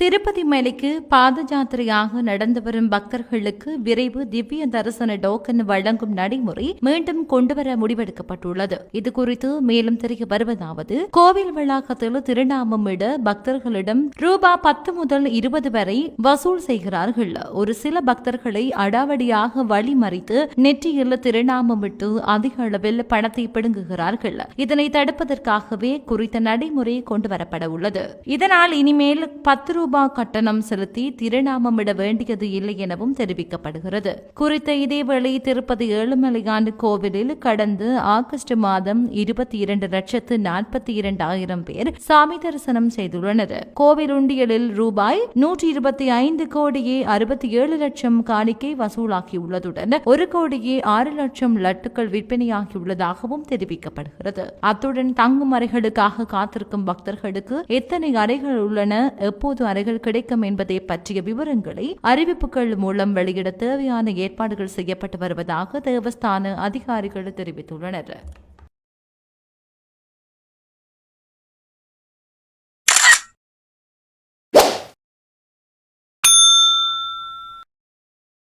திருப்பதி மலைக்கு பாத ஜாத்திரையாக நடந்து வரும் பக்தர்களுக்கு விரைவு திவ்ய தரிசன டோக்கன் வழங்கும் நடைமுறை மீண்டும் கொண்டுவர முடிவெடுக்கப்பட்டுள்ளது. இது குறித்து மேலும் தெரிய வருவதாவது கோவில் வளாகத்தில் திருநாமமிட பக்தர்களிடம் ரூபா பத்து முதல் இருபது வரை வசூல் செய்கிறார்கள். ஒரு சில பக்தர்களை அடாவடியாக வழிமறித்து நெற்றியில் திருநாமமிட்டு அதிக அளவில் பணத்தை பிடுங்குகிறார்கள். இதனை தடுப்பதற்காகவே குறித்த நடைமுறை கொண்டுவரப்பட உள்ளது. இதனால் இனிமேல் பத்து ரூபாய் கட்டணம் செலுத்தி திருநாமமிட வேண்டியது இல்லை எனவும் தெரிவிக்கப்படுகிறது. குறித்த இதேவேளை திருப்பதி ஏழுமலையாண்டு கோவிலில் கடந்த ஆகஸ்ட் மாதம் இருபத்தி இரண்டு லட்சத்து நாற்பத்தி இரண்டாயிரம் பேர் சாமி தரிசனம் செய்துள்ளனர். கோவில் உண்டியலில் ரூபாய் நூற்றி இருபத்தி ஐந்து கோடியே அறுபத்தி ஏழு லட்சம் காணிக்கை வசூலாகியுள்ளதுடன் ஒரு கோடியே ஆறு லட்சம் லட்டுக்கள் விற்பனையாகியுள்ளதாகவும் தெரிவிக்கப்படுகிறது. அத்துடன் தங்கும் அறைகளுக்காக காத்திருக்கும் பக்தர்களுக்கு எத்தனை அறைகள் உள்ளன எப்போது அறைகள் கிடைக்கும் என்பதை பற்றிய விவரங்களை அறிவிப்புகள் மூலம் வெளியிட தேவையான ஏற்பாடுகள் செய்யப்பட்டு வருவதாக தேவஸ்தான அதிகாரிகள் தெரிவித்துள்ளனர்.